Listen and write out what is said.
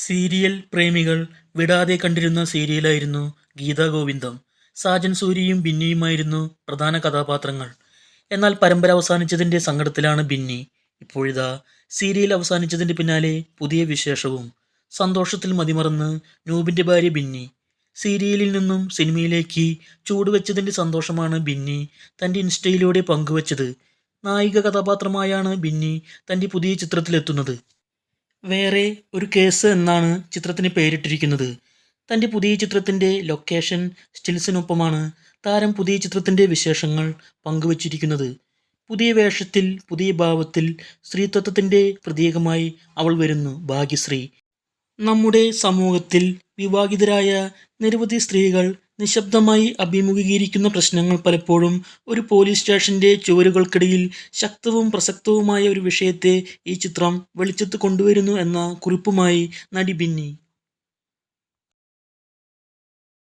Serial പ്രേമികൾ വിടാതെ കണ്ടിരുന്ന സീരിയലായിരുന്നു ഗീതാ ഗോവിന്ദം. സാജൻ സൂര്യയും ബിന്നിയുമായിരുന്നു പ്രധാന കഥാപാത്രങ്ങൾ. എന്നാൽ പരമ്പര അവസാനിച്ചതിന്റെ സങ്കടത്തിലാണ് ബിന്നി. ഇപ്പോഴിതാ സീരിയൽ അവസാനിച്ചതിന്റെ പിന്നാലെ പുതിയ വിശേഷവും. സന്തോഷത്തിൽ മതിമറന്ന് നൂബിന്റെ ഭാര്യ ബിന്നി. സീരിയലിൽ നിന്നും സിനിമയിലേക്ക് ചൂടുവെച്ചതിന്റെ സന്തോഷമാണ് ബിന്നി തന്റെ ഇൻസ്റ്റയിലൂടെ പങ്കുവച്ചത്. നായിക കഥാപാത്രമായാണ് ബിന്നി തന്റെ പുതിയ ചിത്രത്തിലെത്തുന്നത്. വേറെ ഒരു കേസ് എന്നാണ് ചിത്രത്തിന് പേരിട്ടിരിക്കുന്നത്. തന്റെ പുതിയ ചിത്രത്തിന്റെ ലൊക്കേഷൻ സ്റ്റിൽസിനൊപ്പമാണ് താരം പുതിയ ചിത്രത്തിന്റെ വിശേഷങ്ങൾ പങ്കുവച്ചിരിക്കുന്നത്. പുതിയ വേഷത്തിൽ പുതിയ ഭാവത്തിൽ സ്ത്രീത്വത്തിന്റെ പ്രതീകമായി അവൾ വരുന്നു ഭാഗ്യശ്രീ. നമ്മുടെ സമൂഹത്തിൽ വിവാഹിതരായ നിരവധി സ്ത്രീകൾ നിശബ്ദമായി അഭിമുഖീകരിക്കുന്ന പ്രശ്നങ്ങൾ പലപ്പോഴും ഒരു പോലീസ് സ്റ്റേഷന്റെ ചുവരുകൾക്കിടയിൽ ശക്തവും പ്രസക്തവുമായ ഒരു വിഷയത്തെ ഈ ചിത്രം വെളിച്ചത്ത് കൊണ്ടുവരുന്നു എന്ന കുറിപ്പുമായി നടി ബിന്നി.